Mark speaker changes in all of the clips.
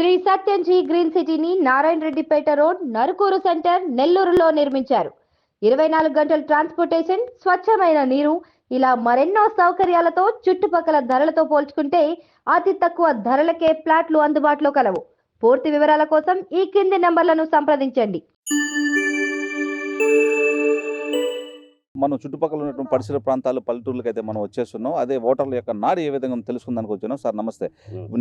Speaker 1: Shri Satyamji green సిటీని Narayana Reddipeta road Narukuru centre నెల్లూరులో నిర్మించారు. ఇరవై నాలుగు గంటల ట్రాన్స్పోర్టేషన్ స్వచ్ఛమైన నీరు ఇలా మరెన్నో సౌకర్యాలతో చుట్టుపక్కల ధరలతో పోల్చుకుంటే అతి తక్కువ ధరలకే ప్లాట్లు అందుబాటులో కలవు. పూర్తి వివరాల కోసం ఈ కింది నెంబర్లను సంప్రదించండి.
Speaker 2: మనం చుట్టుపక్కల ఉన్నటువంటి పరిసర ప్రాంతాలు పల్లెటూర్లకు అయితే మనం వచ్చేస్తున్నాం. అదే ఓటర్ల యొక్క నాడు ఏ విధంగా తెలుసుకుందానికి వచ్చాను సార్ నమస్తే.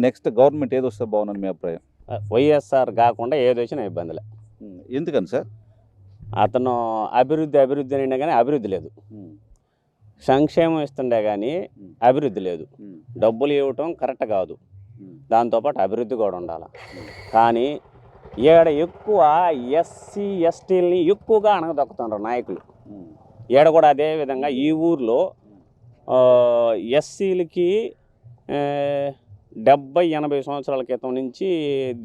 Speaker 2: నెక్స్ట్ గవర్నమెంట్ ఏది వస్తే బాగుందని మీ అభిప్రాయం?
Speaker 3: వైఎస్ఆర్ కాకుండా ఏది వచ్చినా ఇబ్బందిలే.
Speaker 2: ఎందుకని సార్?
Speaker 3: అతను అభివృద్ధి అభివృద్ధి అయినా కానీ అభివృద్ధి లేదు. సంక్షేమం ఇస్తుండే కానీ అభివృద్ధి లేదు. డబ్బులు ఇవ్వటం కరెక్ట్ కాదు. దాంతోపాటు అభివృద్ధి కూడా ఉండాలి. కానీ ఈడ ఎక్కువ ఎస్సీ ఎస్టీలని ఎక్కువగా అణగదొక్కుతున్నారు నాయకులు. ఈడ కూడా అదే విధంగా ఈ ఊర్లో ఎస్సీలకి డెబ్బై ఎనభై సంవత్సరాల క్రితం నుంచి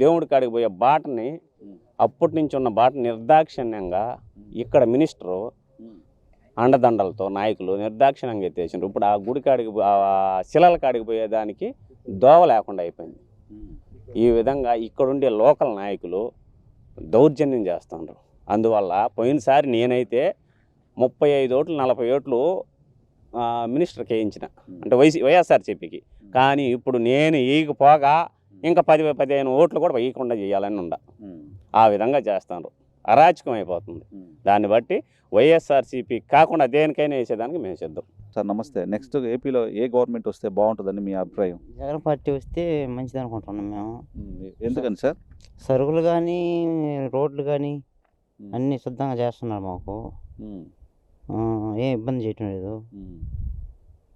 Speaker 3: దేవుడి కాడికి పోయే బాటని అప్పటి నుంచి ఉన్న బాట నిర్దాక్షిణ్యంగా ఇక్కడ మినిస్టరు అండదండలతో నాయకులు నిర్దాక్షిణ్యంగా ఎత్తేసిండ్రు. ఇప్పుడు ఆ గుడి కాడికి ఆ శిలల కాడికి పోయేదానికి దోవ లేకుండా అయిపోయింది. ఈ విధంగా ఇక్కడుండే లోకల్ నాయకులు దౌర్జన్యం చేస్తున్నారు అందువల్ల పోయినసారి నేనైతే ముప్పై ఐదు ఓట్లు నలభై ఓట్లు ఆ, మినిస్టర్కి వేయించిన అంటే వైసీ వైఎస్ఆర్ చెప్పికి కానీ ఇప్పుడు నేను ఈగిపోగా ఇంకా పది పదిహేను ఓట్లు కూడా వేయకుండా చేయాలని ఉండ. ఆ విధంగా చేస్తాను అరాచకం అయిపోతుంది. దాన్ని బట్టి వైఎస్ఆర్సీపీ కాకుండా దేనికైనా వేసేదానికి మేము సిద్ధం.
Speaker 2: సార్ నమస్తే. నెక్స్ట్ ఏపీలో ఏ గవర్నమెంట్ వస్తే బాగుంటుందని మీ అభిప్రాయం?
Speaker 4: జగన్ పార్టీ వస్తే మంచిది అనుకుంటున్నాం మేము.
Speaker 2: ఎందుకని సార్?
Speaker 4: సరుకులు కానీ రోడ్లు కానీ అన్నీ శుద్ధంగా చేస్తున్నారు మాకు. ఏం ఇబ్బంది చేయటం లేదు.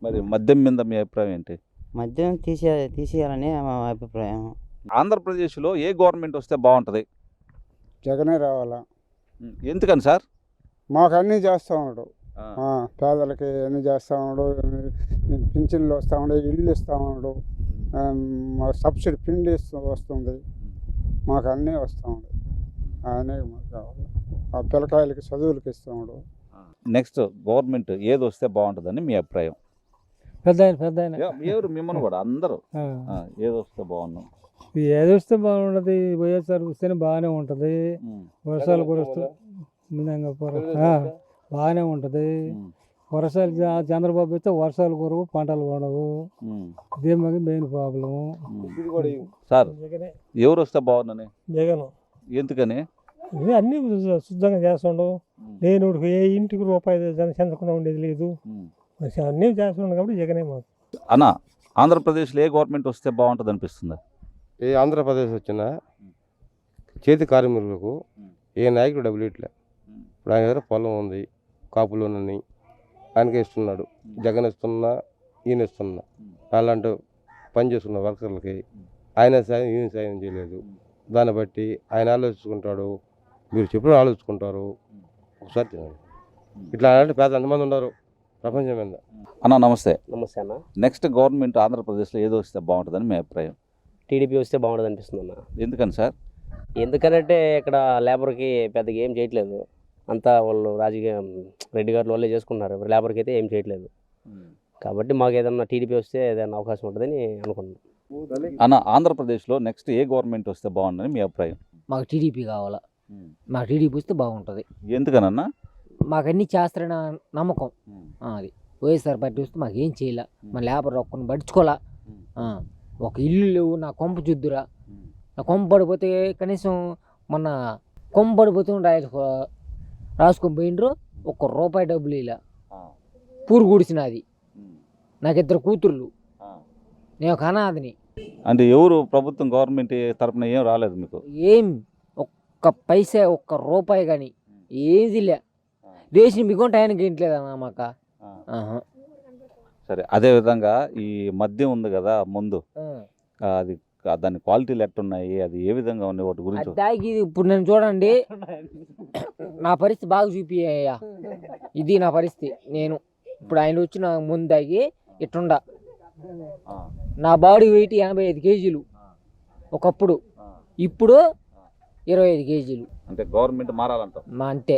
Speaker 2: మరి మద్యం మీద మీ అభిప్రాయం ఏంటి?
Speaker 4: మద్యం తీసే తీసేయాలని మా అభిప్రాయం.
Speaker 2: ఆంధ్రప్రదేశ్లో ఏ గవర్నమెంట్ వస్తే బాగుంటుంది?
Speaker 5: జగనే రావాలా.
Speaker 2: ఎందుకని సార్?
Speaker 5: మాకు అన్నీ చేస్తూ ఉన్నాడు. పేదలకి అన్నీ చేస్తూ ఉన్నాడు. పింఛన్లు వస్తూ ఉన్నాడు ఇల్లు ఇస్తూ ఉన్నాడు. మా సబ్సిడీ పిండి ఇస్తూ వస్తుంది. మాకు అన్నీ వస్తూ ఉన్నాయి. ఆయనే మాకు కావాలి. ఆ పిల్లకాయలకి చదువులకి ఇస్తూ ఉన్నాడు.
Speaker 2: నెక్స్ట్ గవర్నమెంట్ ఏది వస్తే బాగుంటుందని మీ అభిప్రాయం?
Speaker 6: పెద్ద పెద్ద
Speaker 2: ఎవరు? మిమ్మల్ని కూడా అందరూ. ఏది వస్తే బాగున్నాం
Speaker 6: ఏది వస్తే బాగుంటుంది? వైఎస్ఆర్ వస్తేనే బాగానే ఉంటుంది. వర్షాలు కురుస్తూ ఆ, బాగానే ఉంటుంది. వర్షాలు చంద్రబాబు వస్తే వర్షాలు కురవు పంటలు పండవు. ఇదే మాకు మెయిన్ ప్రాబ్లం
Speaker 2: సార్ ఎవరు వస్తే బాగుందని
Speaker 6: జగన్.
Speaker 2: ఎందుకని?
Speaker 6: ఇది అన్ని శుద్ధంగా చేస్తుండు నేను ఏ ఇంటికి రూపాయి జన చెందకుండా ఉండేది లేదు. అన్నీ చేస్తున్నాడు కాబట్టి జగనే మాకు.
Speaker 2: అన్న ఆంధ్రప్రదేశ్లో ఏ గవర్నమెంట్ వస్తే బాగుంటుంది అనిపిస్తుందా
Speaker 7: ఏ ఆంధ్రప్రదేశ్ వచ్చినా చేతి కార్మికులకు ఏ నాయకుడు డబ్బులు ఇట్లే ఇప్పుడు ఆయన దగ్గర పొలం ఉంది కాపులు ఉన్నాయి ఆయనకే ఇస్తున్నాడు. జగన్ ఇస్తున్నా ఈయన ఇస్తున్నా. అలాంటి పని చేస్తున్న వర్కర్లకి ఆయన సాయం ఈయన సాయం చేయలేదు. దాన్ని బట్టి ఆయన ఆలోచించుకుంటాడు. మీరు చెప్పిన ఆలోచించుకుంటారు. ఒకసారి తినండి. ఇట్లా అలాంటి పేద ఎంతమంది ఉన్నారు? ప్రపంచం మీద.
Speaker 2: అన్న నమస్తే.
Speaker 3: నమస్తే అన్న.
Speaker 2: నెక్స్ట్ గవర్నమెంట్ ఆంధ్రప్రదేశ్లో ఏదో వస్తే బాగుంటుందని మీ అభిప్రాయం?
Speaker 8: టీడీపీ వస్తే బాగుంటుంది అనిపిస్తుంది అన్న.
Speaker 2: ఎందుకని సార్?
Speaker 8: ఎందుకంటే ఇక్కడ లేబర్కి పెద్దగా ఏం చేయట్లేదు. అంతా వాళ్ళు రాజకీయం రెడ్డి గారు వాళ్ళే చేసుకున్నారు లేబర్కి అయితే ఏం చేయట్లేదు. కాబట్టి మాకు ఏదన్నా టీడీపీ వస్తే ఏదైనా అవకాశం ఉంటుందని అనుకుంటున్నాం.
Speaker 2: అన్న ఆంధ్రప్రదేశ్లో నెక్స్ట్ ఏ గవర్నమెంట్ వస్తే బాగుంటుందని మీ అభిప్రాయం?
Speaker 9: మాకు టీడీపీ కావాలా. మాకు టీడీపీ వస్తే బాగుంటుంది.
Speaker 2: ఎందుకనన్నా?
Speaker 9: మాకు అన్నీ చేస్తారన్న నమ్మకం అది. వైఎస్ఆర్ పార్టీ వస్తే మాకు ఏం చేయలే మన లేబర్ ఒక్కని పట్టించుకోలే. ఆ, ఒక ఇల్లు లేవు నా కొంప చూద్దురా. నా కొంప పడిపోతే కనీసం మొన్న కొంప పడిపోతే రాయలు రాసుకొని పోయిండ్రు. ఒక్క రూపాయి డబ్బులు ఇలా పూరు గుడిసినది నాకు ఇద్దరు కూతుర్లు. నేను ఒక అనాథని.
Speaker 2: అంటే ఎవరు ప్రభుత్వం గవర్నమెంట్ తరపున ఏం రాలేదు మీకు?
Speaker 9: ఏం ఒక్క పైసా ఒక్క రూపాయి కానీ ఏది లే. రేషన్ బిగుంటే ఆయనకి ఏంట్లేదన్నా మాక.
Speaker 2: సరే అదే విధంగా ఈ మద్యం ఉంది కదా ముందు. అది దాని క్వాలిటీలు ఎట్టున్నాయి? అది ఏ విధంగా ఉన్నాయి? వాటి గురించి
Speaker 9: ఇది ఇప్పుడు నేను చూడండి. నా పరిస్థితి బాగా చూపియ్యా. ఇది నా పరిస్థితి. నేను ఇప్పుడు ఆయన వచ్చి నా ముందు దాగి ఇట్టుండ. నా బాడీ వెయిట్ ఎనభై ఐదు కేజీలు. ఒకప్పుడు. ఇప్పుడు ఇరవై ఐదు కేజీలు.
Speaker 2: అంటే గవర్నమెంట్ మారాలంటాం
Speaker 9: మా అంతే.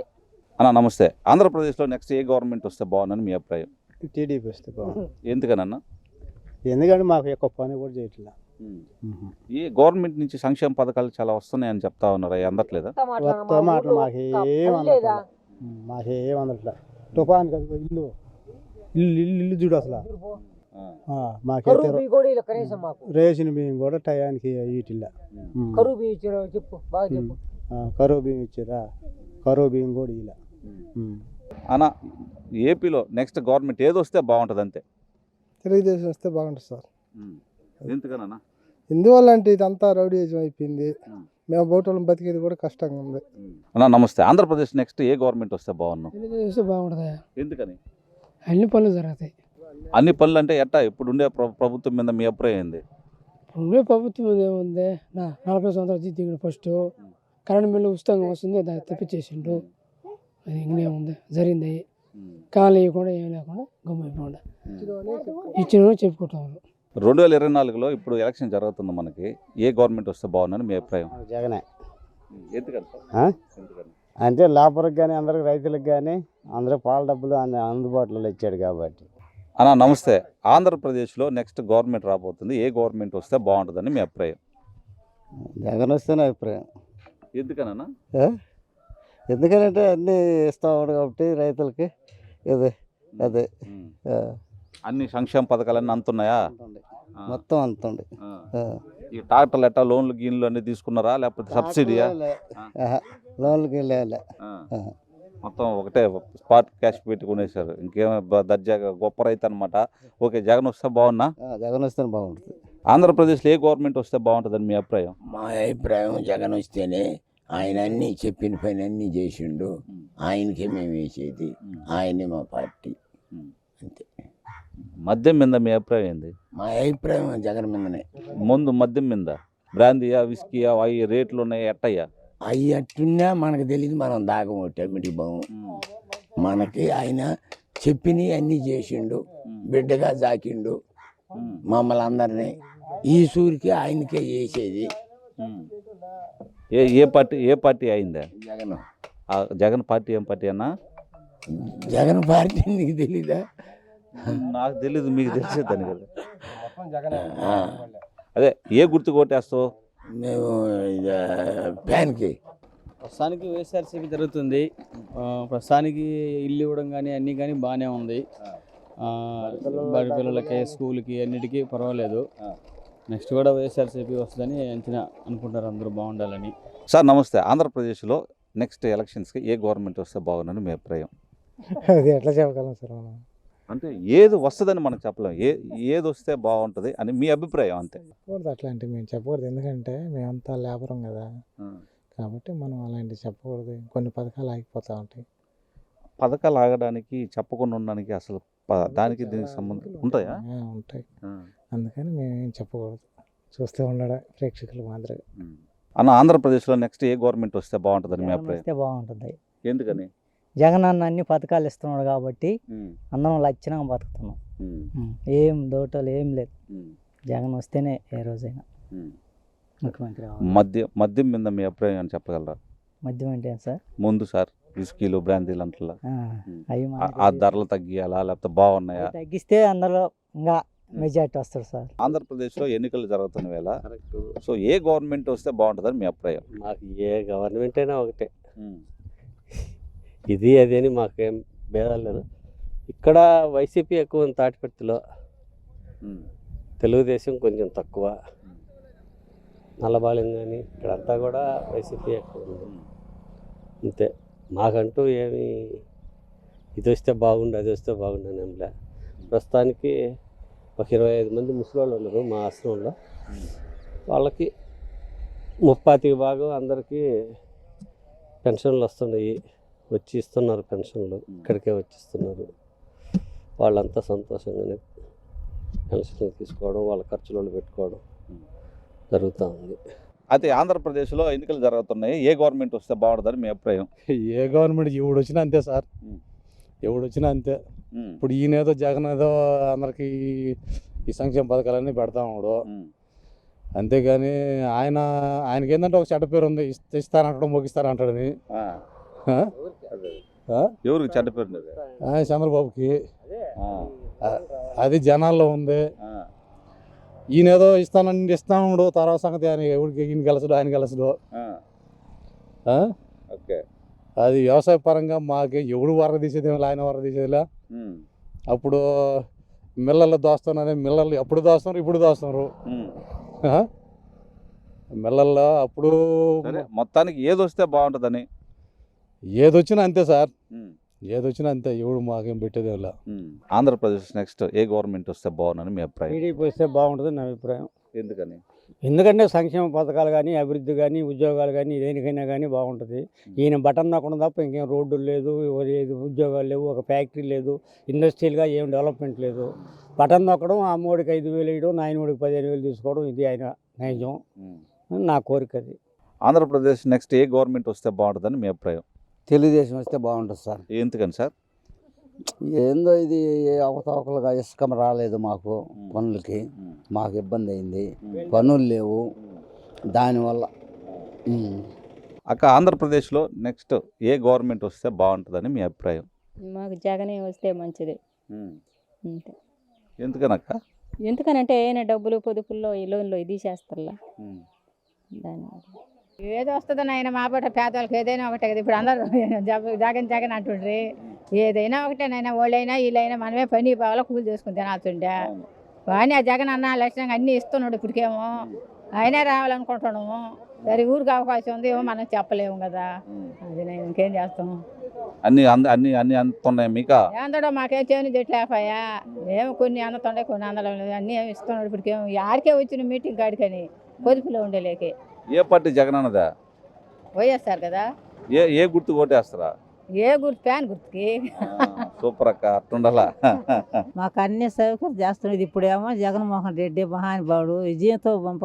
Speaker 2: అన్న నమస్తే. ఆంధ్రప్రదేశ్లో నెక్స్ట్ ఏ గవర్నమెంట్ వస్తే బాగుందని మీ అభిప్రాయం?
Speaker 5: టీడీపీ వస్తే బాగుంది.
Speaker 2: ఎందుకనన్నా?
Speaker 5: ఎందుకంటే మాకు ఎక్కువ పని కూడా చేయట్లా.
Speaker 2: ఈ గవర్నమెంట్ నుంచి సంక్షేమ పథకాలు చాలా వస్తున్నాయని చెప్తా ఉన్నారు? అవి అందట్లేదా?
Speaker 5: మొత్తం మాటలు మాకేం అందట్లా. మాకేం అందట్లా. తుఫాన్ కదా ఇల్లు. ఇల్లు ఇల్లు ఇల్లు చూడు అసలు. మాకైతే
Speaker 9: కరువు బియ్యం కూడా ఇలా కనీసం మాకు.
Speaker 5: రేషన్ బియ్యం కూడా టయానికి ఈటిల్ల
Speaker 9: కరువు బియ్యం ఇచ్చారు చెప్పు బాగా చెప్పు.
Speaker 5: కరువు బియ్యం ఇచ్చారా? కరువు బియ్యం కూడా ఇలా
Speaker 2: అన్న ఏపీలో నెక్స్ట్ గవర్నమెంట్ ఏది వస్తే బాగుంటుంది అంతే?
Speaker 10: తెలుగుదేశం వస్తే బాగుంటుంది సార్.
Speaker 2: ఎందుకన్నా
Speaker 10: ఎందువల్ల అంటే ఇదంతా రౌడీజం అయిపోయింది. మేము బోటోళ్ళం బతికేది కూడా కష్టంగా ఉంది.
Speaker 2: అన్న నమస్తే. ఆంధ్రప్రదేశ్ నెక్స్ట్ ఏ గవర్నమెంట్ వస్తే బాగున్నాం
Speaker 10: తెలుగుదేశం బాగుంటుంది
Speaker 2: ఎందుకని?
Speaker 10: అన్ని పనులు జరుగుతాయి.
Speaker 2: అన్ని పనులు అంటే ఎట్టా? ఇప్పుడు ఉండే ప్ర- ప్రభుత్వం మీద మీ అభిప్రాయం ఏంది?
Speaker 10: ఉండే ప్రభుత్వం ఏముంది? నా నలభై సంవత్సరాలు దిగుడు ఫస్ట్ కరెంట్ బిల్లు ఉచితంగా వస్తుంది దాన్ని తెప్పించేసిండు. అది ఇంకేముంది జరిగింది. కాలు కూడా ఏం లేకుండా గమ్మైపోకుండా ఇచ్చిన చెప్పుకుంటాం
Speaker 2: రెండు వేల ఇరవై నాలుగులో ఇప్పుడు ఎలక్షన్ జరుగుతుంది మనకి. ఏ గవర్నమెంట్ వస్తే బాగుందని మీ అభిప్రాయం?
Speaker 5: జగనే? అంటే లేబర్కి కానీ అందరికి రైతులకు కానీ అందరూ పాల డబ్బులు అన్ని అందుబాటులో ఇచ్చాడు కాబట్టి.
Speaker 2: అన్న నమస్తే. ఆంధ్రప్రదేశ్లో నెక్స్ట్ గవర్నమెంట్ రాబోతుంది. ఏ గవర్నమెంట్ వస్తే బాగుంటుందని మీ అభిప్రాయం?
Speaker 5: జగన్ వస్తేనే అభిప్రాయం.
Speaker 2: ఎందుకనన్నా?
Speaker 5: ఎందుకంటే అన్నీ ఇస్తా ఉన్నాడు కాబట్టి రైతులకి. ఇది అదే.
Speaker 2: అన్ని సంక్షేమ పథకాలన్నీ అంతున్నాయా?
Speaker 5: మొత్తం అంతుంది.
Speaker 2: ఈ ట్రాక్టర్లు ఎట్టా లోన్లు గీన్లు అన్ని తీసుకున్నారా? లేకపోతే సబ్సిడీయా? ఆ.
Speaker 5: ఆ.
Speaker 2: మొత్తం ఒకటే స్పాట్ క్యాష్ పెట్టి కొనేశారు ఇంకేమో బ- దర్జాగా గొప్ప రైతు అనమాట ఓకే జగన్ వస్తే బాగున్నా
Speaker 5: ఆ, జగన్ వస్తేనే బాగుంటుంది.
Speaker 2: ఆంధ్రప్రదేశ్లో ఏ గవర్నమెంట్ వస్తే బాగుంటుందని మీ అభిప్రాయం?
Speaker 11: మా అభిప్రాయం జగన్ వస్తేనే ఆయన అన్ని చెప్పిన పని అన్ని చేసిండు. ఆయనకే మేము వేసేది. ఆయనే మా పార్టీ. అంతే.
Speaker 2: మద్యం మీద మీ అభిప్రాయం ఏంది?
Speaker 11: మా అభిప్రాయం జగన్ మీదనే.
Speaker 2: ముందు మద్యం మీద. బ్రాందీయా విస్కీయా అవి రేట్లు ఉన్నాయి ఎట్టయ్యా?
Speaker 11: అవి అట్టున్నా మనకు తెలియదు మనం దాగము టెమిటి బాము మనకి ఆయన చెప్పినవి అన్నీ చేసిండు బిడ్డగా జాకిండు. మమ్మల్ని అందరినీ ఈ సూరికి ఆయనకే వేసేది
Speaker 2: ఏ ఏ పార్టీ ఏ పార్టీ అయిందా?
Speaker 11: జగన్.
Speaker 2: ఆ జగన్ పార్టీ ఏం పార్టీ అన్నా?
Speaker 11: జగన్ పార్టీ నీకు తెలీదా?
Speaker 2: నాకు తెలీదు మీకు తెలిసేదాన్ని కదా అదే ఏ గుర్తు కొట్టేస్తావు
Speaker 11: మేము ఇది, ఫ్యాన్కి.
Speaker 12: ప్రస్తుతానికి వైఎస్ఆర్సీపీ జరుగుతుంది. ప్రస్తుతానికి ఇల్లు ఇవ్వడం కానీ అన్నీ కానీ బాగానే ఉంది. ఆ, బడి పిల్లలకి స్కూల్కి అన్నిటికీ పర్వాలేదు. నెక్స్ట్ కూడా వైఎస్ఆర్సీపీ వస్తుందని అంచనా అనుకుంటారు అందరూ బాగుండాలని.
Speaker 2: సార్ నమస్తే. ఆంధ్రప్రదేశ్లో నెక్స్ట్ ఎలక్షన్స్కి ఏ గవర్నమెంట్ వస్తే బాగుందని మీ అభిప్రాయం?
Speaker 10: అది ఎట్లా చెప్పగలం సార్ మనం?
Speaker 2: అంటే ఏది వస్తుందని మనకు చెప్పలేం. ఏ ఏది వస్తే బాగుంటుంది అని మీ అభిప్రాయం అంతే.
Speaker 10: చెప్పకూడదు అట్లాంటివి. మేము చెప్పకూడదు. ఎందుకంటే మేమంతా లేబరం కదా. కాబట్టి మనం అలాంటివి చెప్పకూడదు. కొన్ని పథకాలు ఆగిపోతూ ఉంటాయి.
Speaker 2: పథకాలు ఆగడానికి చెప్పకుండా ఉండడానికి అసలు దానికి దీనికి సంబంధం ఉంటాయా?
Speaker 10: ఉంటాయి. అందుకని మేము చెప్పకూడదు. చూస్తూ ఉండడం ప్రేక్షకులు మాదిరిగా.
Speaker 2: అన్న ఆంధ్రప్రదేశ్లో నెక్స్ట్ ఏ గవర్నమెంట్ వస్తే బాగుంటుందని మీ అభిప్రాయం?
Speaker 1: వస్తే బాగుంటుంది.
Speaker 2: ఎందుకని?
Speaker 1: జగన్ అన్న అన్ని పథకాలు ఇస్తున్నాడు కాబట్టి అందరం లక్షణంగా బతుకుతున్నాం. ఏం దోటలు ఏం లేదు. జగన్ వస్తేనే ఏ రోజైనా ముఖ్యమంత్రి.
Speaker 2: మద్యం మద్యం మీద మీ అభిప్రాయం అని చెప్పగలరా?
Speaker 1: మద్యం అంటే సార్?
Speaker 2: ముందు సార్ విస్కీలు బ్రాందీలు అంటలా
Speaker 1: ఆ, అవి
Speaker 2: ఆ- ధరలు తగ్గియాలా లేకపోతే బాగున్నాయా?
Speaker 1: తగ్గిస్తే అందులో ఇంకా మెజార్టీ వస్తుంది సార్.
Speaker 2: ఆంధ్రప్రదేశ్లో ఎన్నికలు జరుగుతున్న వేళ సో ఏ గవర్నమెంట్ వస్తే బాగుంటుందని మీ అభిప్రాయం?
Speaker 8: మాకు ఏ గవర్నమెంట్ అయినా ఒకటే. ఇది అది అని మాకేం భేదాలు లేదు ఇక్కడ వైసీపీ ఎక్కువ ఉంది తాటిపర్తిలో తెలుగుదేశం కొంచెం తక్కువ. నల్లబాలెం కానీ ఇక్కడంతా కూడా వైసీపీ ఎక్కువ ఉంది. అంతే. మాకంటూ ఏమి ఇది వస్తే బాగుండు అది వస్తే బాగుండు అని ఏంలే ప్రస్తుతానికి ఒక ఇరవై ఐదు మంది ముసలోళ్ళు ఉన్నారు మా ఆశ్రమంలో. వాళ్ళకి ముప్పాతికి భాగం అందరికీ పెన్షన్లు వస్తున్నాయి. వచ్చి ఇస్తున్నారు పెన్షన్లు ఇక్కడికే వచ్చి ఇస్తున్నారు వాళ్ళంతా సంతోషంగానే పెన్షన్లు తీసుకోవడం వాళ్ళ ఖర్చులలో పెట్టుకోవడం జరుగుతూ ఉంది.
Speaker 2: అయితే ఆంధ్రప్రదేశ్లో ఎన్నికలు జరుగుతున్నాయి. ఏ గవర్నమెంట్ వస్తే బాగుంటుందని మీ అభిప్రాయం?
Speaker 10: ఏ గవర్నమెంట్ ఎవడు వచ్చినా అంతే సార్. ఎవడు వచ్చినా అంతే. ఇప్పుడు ఈయన ఏదో జగన్ ఏదో అందరికి ఈ సంక్షేమ పథకాలన్నీ పెడతా ఉన్నాడు. అంతేగాని ఆయన ఆయనకి ఏంటంటే ఒక చెడ్డ పేరు ఉంది. ఇస్త- ఇస్తానంటాడు మొగిస్తానంటాడని?
Speaker 2: ఎవరికి చెడ్డ పేరు
Speaker 10: చంద్రబాబుకి. అది. జనాల్లో ఉంది.
Speaker 2: ఆ,
Speaker 13: ఈయన ఏదో ఇస్తానని ఇస్తాను తర్వాత సంగతి ఆయన ఎవరికి ఈయన గెలచడు ఆయన?
Speaker 2: ఓకే.
Speaker 13: అది వ్యవసాయ పరంగా మాకు ఎవడు వర తీసేది ఆయన వర తీసేదిలా అప్పుడు మిల్లల్లో దోస్తున్నారని మిల్లలు ఎప్పుడు దోస్తున్నారు ఇప్పుడు దోస్తున్నారు? మిల్లల్లో అప్పుడు
Speaker 2: మొత్తానికి ఏది వస్తే బాగుంటుందని
Speaker 13: ఏది వచ్చినా అంతే సార్. ఏది వచ్చినా అంతే. ఎవడు మాకేం పెట్టేది ఇలా
Speaker 2: ఆంధ్రప్రదేశ్ నెక్స్ట్ ఏ గవర్నమెంట్ వస్తే బాగుందని మీ అభిప్రాయం?
Speaker 14: టీడీపీ వస్తే బాగుంటుంది నా అభిప్రాయం.
Speaker 2: ఎందుకని?
Speaker 14: ఎందుకంటే సంక్షేమ పథకాలు కానీ అభివృద్ధి కానీ ఉద్యోగాలు కానీ దేనికైనా కానీ బాగుంటుంది. ఈయన బటన్ నొక్కడం తప్ప ఇంకేం రోడ్డు లేదు లేదు ఉద్యోగాలు లేవు ఒక ఫ్యాక్టరీ లేదు ఇండస్ట్రియల్గా ఏం డెవలప్మెంట్ లేదు. బటన్ నొక్కడం ఆ మూడికి ఐదు వేలు వేయడం నాయనోడికి పదిహేను వేలు తీసుకోవడం ఇది ఆయన నైజం. నా కోరిక అది.
Speaker 2: ఆంధ్రప్రదేశ్ నెక్స్ట్ ఏ గవర్నమెంట్ వస్తే బాగుంటుందని మీ అభిప్రాయం?
Speaker 15: తెలుగుదేశం వస్తే బాగుంటుంది సార్.
Speaker 2: ఎందుకని సార్?
Speaker 15: ఏందో ఇది అవతవకలుగా ఇసుక రాలేదు మాకు పనులకి. మాకు ఇబ్బంది అయింది. పనులు లేవు. దానివల్ల.
Speaker 2: అక్క ఆంధ్రప్రదేశ్లో నెక్స్ట్ ఏ గవర్నమెంట్ వస్తే బాగుంటుందని మీ అభిప్రాయం?
Speaker 16: మాకు జగనే వస్తే మంచిది. అంతే.
Speaker 2: ఎందుకనక్క?
Speaker 16: ఎందుకనంటే ఏమైనా డబ్బులు పొదుపుల్లో ఈ లోన్లో ఇది చేస్తారులా దానివల్ల.
Speaker 5: ఏది వస్తుందో నాయన మా పట్ల పేదవాళ్ళకి ఏదైనా ఒకటే కదా. ఇప్పుడు అందరూ జగ- జగన్ జగన్ అంటుండ్రి. ఏదైనా ఒకటే నాయన వాళ్ళైనా వీళ్ళైనా మనమే పని పోవాలా కూలి చేసుకుని తినాల్సిండే కానీ ఆ జగన్ అన్న లక్షణంగా అన్నీ ఇస్తున్నాడు ఇప్పటికేమో. ఆయనే రావాలనుకుంటున్నాము. సరే ఊరికి అవకాశం ఉంది ఏమో మనం చెప్పలేము కదా. అది నేను ఇంకేం చేస్తాము
Speaker 2: అన్ని అన్ని అన్ని అందుతున్నాయి మీక?
Speaker 5: ఏందడో మాకేం చేయని చెట్లేపాయా ఏమో కొన్ని అందుతుండే కొన్ని అందడం లేదు. అన్నీ ఏమి ఇస్తున్నాడు ఇప్పటికేమో. ఆడికే వచ్చిన మీటింగ్ కాడికని పొదుపులో ఉండలేకే.
Speaker 2: ఏ పార్టీ జగన్ అన్నదా?
Speaker 5: వైఎస్ఆర్ కదా.
Speaker 2: ఏ ఏ గుర్తు కొట్టేస్తారా
Speaker 5: ఏ గుర్తు ఫ్యాన్ గుర్తుకి.
Speaker 2: సూపర్ అక్క అట్టుండాలా?
Speaker 17: మాకు అన్ని సౌకర్యం చేస్తున్నది ఇప్పుడేమో జగన్మోహన్ రెడ్డి మహానుభావుడు విజయంతో పంప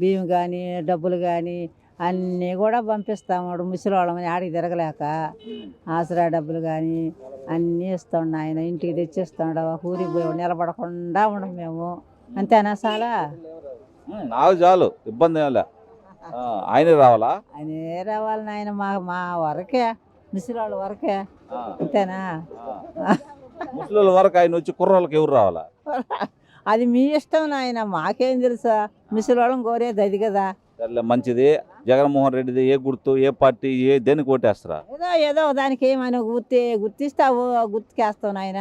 Speaker 17: బియ్యం కానీ డబ్బులు కానీ అన్నీ కూడా పంపిస్తాడు ముసలివాళ్ళమని ఆడికి తిరగలేక. ఆసరా డబ్బులు కానీ అన్నీ ఇస్తాడు ఆయన ఇంటికి తెచ్చిస్తాడు ఊరికి పోయి నిలబడకుండా ఉండం మేము. అంతేనా చాలా
Speaker 2: నాకు చాలు ఇబ్బంది ఏం లే. ఆ, ఆయనే రావాలా?
Speaker 17: ఆయన ఏ రావాలి నాయన మా మా వరకే ముసలివాళ్ళ వరకే. అంతేనా?
Speaker 2: ముసలి వరకు ఆయన వచ్చి కుర్రోళ్ళకి ఎవరు రావాలా?
Speaker 17: అది మీ ఇష్టం నాయన మాకేం తెలుసా? ముసలివాళ్ళం కోరేది అది కదా.
Speaker 2: సర్లే మంచిది. జగన్మోహన్ రెడ్డిది ఏ గుర్తు ఏ పార్టీ ఏ దేనికి ఓటేస్తారా?
Speaker 17: ఏదో ఏదో దానికి ఏమైనా గుర్తి గుర్తిస్తావు గుర్తుకేస్తావు నాయన.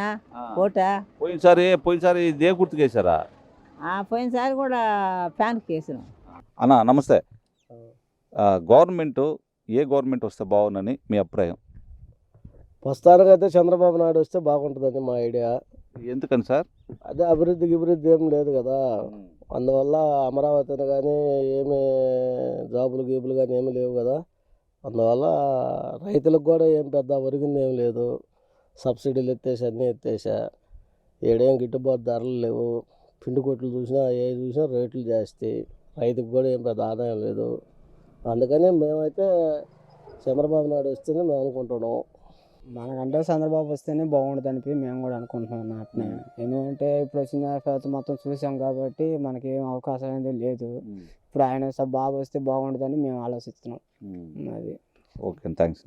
Speaker 17: ఓట.
Speaker 2: పోయినసారి పోయినసారి ఇది ఏ గుర్తుకేసారా
Speaker 17: ఆ పోయినసారి కూడా ఫ్యాన్కి వేసినాం
Speaker 2: అన్న నమస్తే. గవర్నమెంట్ ఏ గవర్నమెంట్ వస్తే బాగుందని మీ అభిప్రాయం?
Speaker 7: ప్రస్తుతానికి అయితే చంద్రబాబు నాయుడు వస్తే బాగుంటుందని మా ఐడియా.
Speaker 2: ఎందుకని సార్?
Speaker 7: అదే అభివృద్ధి అభివృద్ధి ఏం లేదు కదా. అందువల్ల అమరావతిని కానీ ఏమి జాబులు గీబులు కానీ ఏమీ లేవు కదా. అందువల్ల రైతులకు కూడా ఏం పెద్ద ఒరిగింది ఏం లేదు. సబ్సిడీలు ఎత్తేసి అన్నీ ఎత్తేసా. ఏడేం గిట్టుబాటు ధరలు లేవు. పిండి కొట్లు చూసినా ఏ చూసినా రేట్లు జాస్తి. రైతుకు కూడా ఏం పెద్ద ఆదాయం లేదు. అందుకని మేమైతే చంద్రబాబు నాయుడు వస్తేనే మేము అనుకుంటున్నాం.
Speaker 12: మనకంటే చంద్రబాబు వస్తేనే బాగుంటుంది అనిపి మేము కూడా అనుకుంటున్నాం అట్నే ఎందుకంటే ఇప్పుడు వచ్చిన తర్వాత మొత్తం చూసాం కాబట్టి మనకి ఏం అవకాశం అనేది లేదు. ఇప్పుడు ఆయన బాబు వస్తే బాగుంటుందని మేము ఆలోచిస్తున్నాం. అది.
Speaker 2: Okay thanks